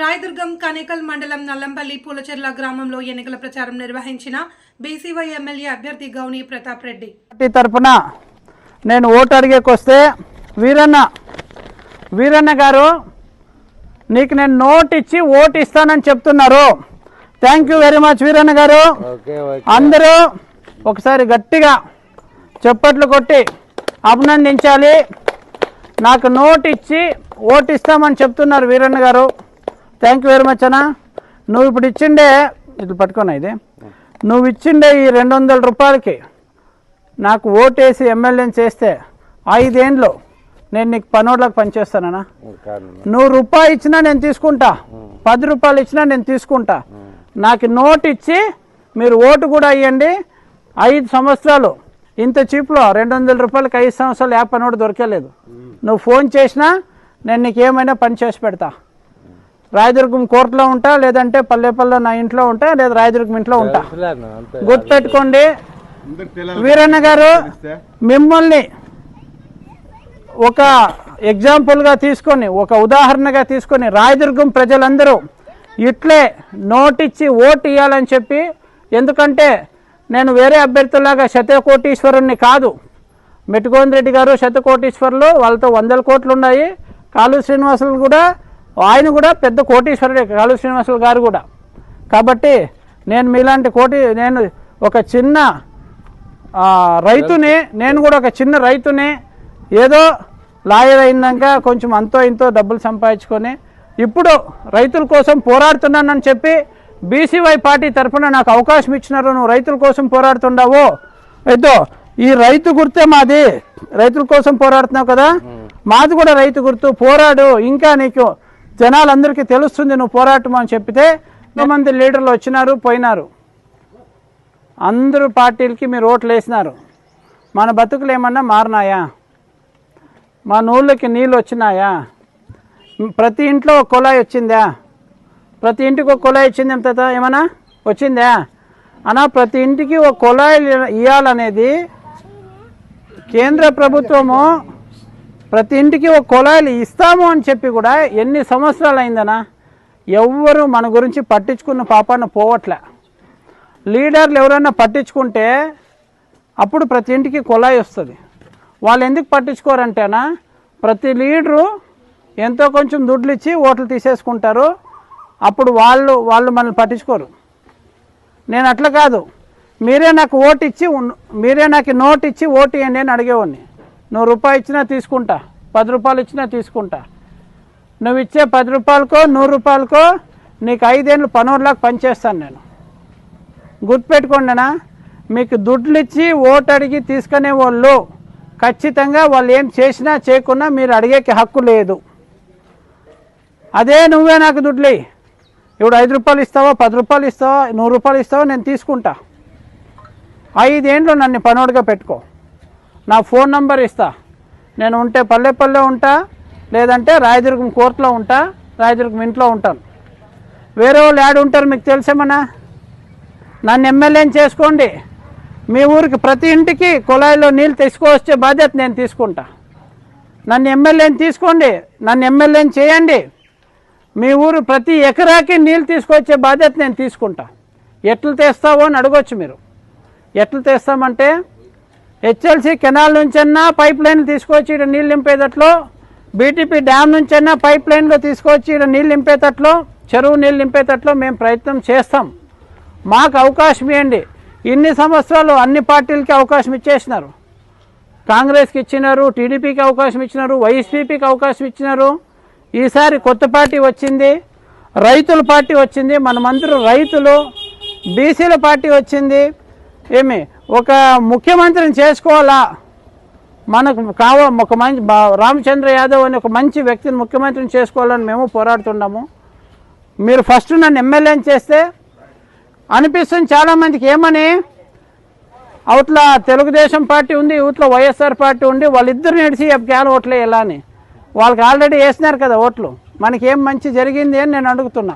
రాయదుర్గం కనేకల్ మండలం నల్లంపల్లి పూలచెర్ల గ్రామంలో ఎన్నికల ప్రచారం నిర్వహించిన బీసీవై ఎమ్మెల్యే అభ్యర్థి గౌని ప్రతాప్ రెడ్డి. పార్టీ తరపున నేను ఓటు అడిగేకి వస్తే వీరన్న వీరన్న గారు నీకు నేను నోట్ ఇచ్చి ఓటు ఇస్తానని చెప్తున్నారు. Thank you very much Veeranna గారు. అందరూ ఒకసారి గట్టిగా చప్పట్లు కొట్టి అభినందించాలి. నాకు నోట్ ఇచ్చి ఓటు ఇస్తామని చెప్తున్నారు వీరన్న గారు. థ్యాంక్ యూ వెరీ మచ్ అన్న. నువ్వు ఇప్పుడు ఇచ్చిండే ఇది పట్టుకున్నా ఇది? నువ్వు ఇచ్చిండే ఈ రెండు వందల రూపాయలకి నాకు ఓటేసి ఎమ్మెల్యేని చేస్తే ఐదేండ్లు నేను నీకు పనోడ్లకు పనిచేస్తానన్నా నువ్వు రూపాయి ఇచ్చినా నేను తీసుకుంటా. పది రూపాయలు ఇచ్చినా నేను తీసుకుంటా. నాకు నోట్ ఇచ్చి మీరు ఓటు కూడా ఇవ్వండి ఐదు సంవత్సరాలు ఇంత చీప్లో రెండు వందల రూపాయలకి ఐదు సంవత్సరాలు యాప్ పనోడు దొరకలేదు. నువ్వు ఫోన్ చేసినా నేను నీకు ఏమైనా పని చేసి పెడతా. రాయదుర్గం కోర్టులో ఉంటా లేదంటే పల్లెపల్లె నా ఇంట్లో ఉంటా లేదా రాయదుర్గం ఇంట్లో ఉంటా. గుర్తుపెట్టుకోండి వీరన్న గారు మిమ్మల్ని ఒక ఎగ్జాంపుల్గా తీసుకొని ఒక ఉదాహరణగా తీసుకొని రాయదుర్గం ప్రజలందరూ ఇట్లే నోటిచ్చి ఓటు ఇవ్వాలని చెప్పి ఎందుకంటే నేను వేరే అభ్యర్థులాగా శతకోటీశ్వరుణ్ణి కాదు. మెట్టుకోన్ రెడ్డి గారు శతకోటీశ్వరులు వాళ్ళతో వందల కోట్లు ఉన్నాయి కాలు శ్రీనివాసులు కూడా ఆయన కూడా పెద్ద కోటీశ్వరుడే కాలు శ్రీనివాసులు గారు కూడా. కాబట్టి నేను మీలాంటి కోటి నేను ఒక చిన్న రైతుని నేను కూడా ఒక చిన్న రైతుని ఏదో లాయర్ అయినాక కొంచెం అంతో ఇంతో డబ్బులు సంపాదించుకొని ఇప్పుడు రైతుల కోసం పోరాడుతున్నానని చెప్పి బీసీవై పార్టీ తరఫున నాకు అవకాశం ఇచ్చినారు నువ్వు రైతుల కోసం పోరాడుతుండవు. ఏదో ఈ రైతు గుర్తే మాది రైతుల కోసం పోరాడుతున్నావు కదా? మాది కూడా రైతు గుర్తు పోరాడు ఇంకా నీకు జనాలందరికీ తెలుస్తుంది నువ్వు పోరాటం అని చెప్తే ఎంతమంది లీడర్లు వచ్చినారు పోయినారు. అందరూ పార్టీలకి మీరు ఓట్లు వేసినారు. మన బతుకులు ఏమన్నా మారినాయా? మా నూళ్ళకి నీళ్ళు వచ్చినాయా? ప్రతి ఇంట్లో ఒక కుళాయి వచ్చిందా? ప్రతి ఇంటికి ఒక కుళాయి వచ్చింది ఎంత ఏమన్నా? వచ్చిందా? అనా ప్రతి ఇంటికి ఒక కుళాయి ఇవ్వాలనేది కేంద్ర ప్రభుత్వము ప్రతి ఇంటికి ఒక కుళాయిలు ఇస్తాము అని చెప్పి కూడా ఎన్ని సంవత్సరాలు అయిందనా ఎవ్వరు మన గురించి పట్టించుకున్న పాపాన పోవట్లే. లీడర్లు ఎవరైనా పట్టించుకుంటే అప్పుడు ప్రతి ఇంటికి కుళాయి వస్తుంది. వాళ్ళు ఎందుకు పట్టించుకోరంటేనా ప్రతి లీడరు ఎంతో కొంచెం దుడ్లు ఇచ్చి ఓట్లు తీసేసుకుంటారు. అప్పుడు వాళ్ళు వాళ్ళు మనల్ని పట్టించుకోరు. నేను అట్లా కాదు. మీరే నాకు ఓటు ఇచ్చి ఉన్- మీరే నాకు నోట్ ఇచ్చి ఓటు ఇవ్వండి అని అడిగేవాడిని. నువ్వు రూపాయి ఇచ్చినా తీసుకుంటా. పది రూపాయలు ఇచ్చినా తీసుకుంటా. నువ్వు ఇచ్చే పది రూపాయలకో నూరు రూపాయలకో నీకు ఐదేళ్ళు పనోళ్ళకి పనిచేస్తాను నేను. గుర్తుపెట్టుకోండినా మీకు దుడ్లు ఇచ్చి ఓటు అడిగి తీసుకునే వాళ్ళు ఖచ్చితంగా వాళ్ళు ఏం చేసినా చేయకున్నా మీరు అడిగేకి హక్కు లేదు. అదే నువ్వే నాకు దుడ్లు. ఇప్పుడు ఐదు రూపాయలు ఇస్తావా పది రూపాయలు ఇస్తావా నూరు రూపాయలు ఇస్తావా నేను తీసుకుంటా. ఐదేండ్లు నన్ను పనోడుగా పెట్టుకో. నా ఫోన్ నంబర్ ఇస్తా. నేను ఉంటే పల్లెపల్లె ఉంటా లేదంటే రాయదుర్గం కోర్టులో ఉంటా రాయదుర్గం ఇంట్లో ఉంటాను. వేరే వాళ్ళు యాడ్ ఉంటారు మీకు తెలుసేమన్నా? నన్ను ఎమ్మెల్యేని చేసుకోండి. మీ ఊరికి ప్రతి ఇంటికి కుళాయిలో నీళ్ళు తీసుకువచ్చే బాధ్యత నేను తీసుకుంటా. నన్ను ఎమ్మెల్యేని తీసుకోండి. నన్ను ఎమ్మెల్యేని చేయండి. మీ ఊరు ప్రతి ఎకరాకి నీళ్ళు తీసుకొచ్చే బాధ్యత నేను తీసుకుంటా. ఎట్లు తెస్తావో అని అడగొచ్చు మీరు. ఎట్లు తెస్తామంటే హెచ్ఎల్సి కెనాల్ నుంచన్నా పైప్ లైన్లు తీసుకొచ్చి ఇక్కడ నీళ్ళు నింపేటట్లు బీటీపీ డ్యామ్ నుంచైనా పైప్ లైన్లో తీసుకొచ్చి ఇక్కడ నీళ్ళు నింపేటట్లు చెరువు నీళ్ళు నింపేటట్లు మేము ప్రయత్నం చేస్తాం. మాకు అవకాశం ఇవ్వండి. ఇన్ని సంవత్సరాలు అన్ని పార్టీలకి అవకాశం ఇచ్చేసినారు. కాంగ్రెస్కి ఇచ్చినారు టీడీపీకి అవకాశం ఇచ్చినారు వైసీపీకి అవకాశం ఇచ్చినారు. ఈసారి కొత్త పార్టీ వచ్చింది రైతుల పార్టీ వచ్చింది మనమందరూ రైతులు బీసీల పార్టీ వచ్చింది. ఏమి? ఒక ముఖ్యమంత్రిని చేసుకోవాలా? మనకు కావ ఒక మంచి బా- రామచంద్ర యాదవ్ అనే ఒక మంచి వ్యక్తిని ముఖ్యమంత్రిని చేసుకోవాలని మేము పోరాడుతున్నాము మీరు ఫస్ట్ నన్ను ఎమ్మెల్యేని చేస్తే అనిపిస్తుంది చాలామందికి. ఏమని? అవతల తెలుగుదేశం పార్టీ ఉంది ఇవతల వైఎస్ఆర్ పార్టీ ఉంది వాళ్ళిద్దరు నడిచి గ్యాల ఓట్లే ఎలా అని. వాళ్ళకి ఆల్రెడీ వేసినారు కదా ఓట్లు. మనకి ఏం మంచి జరిగింది అని నేను అడుగుతున్నా.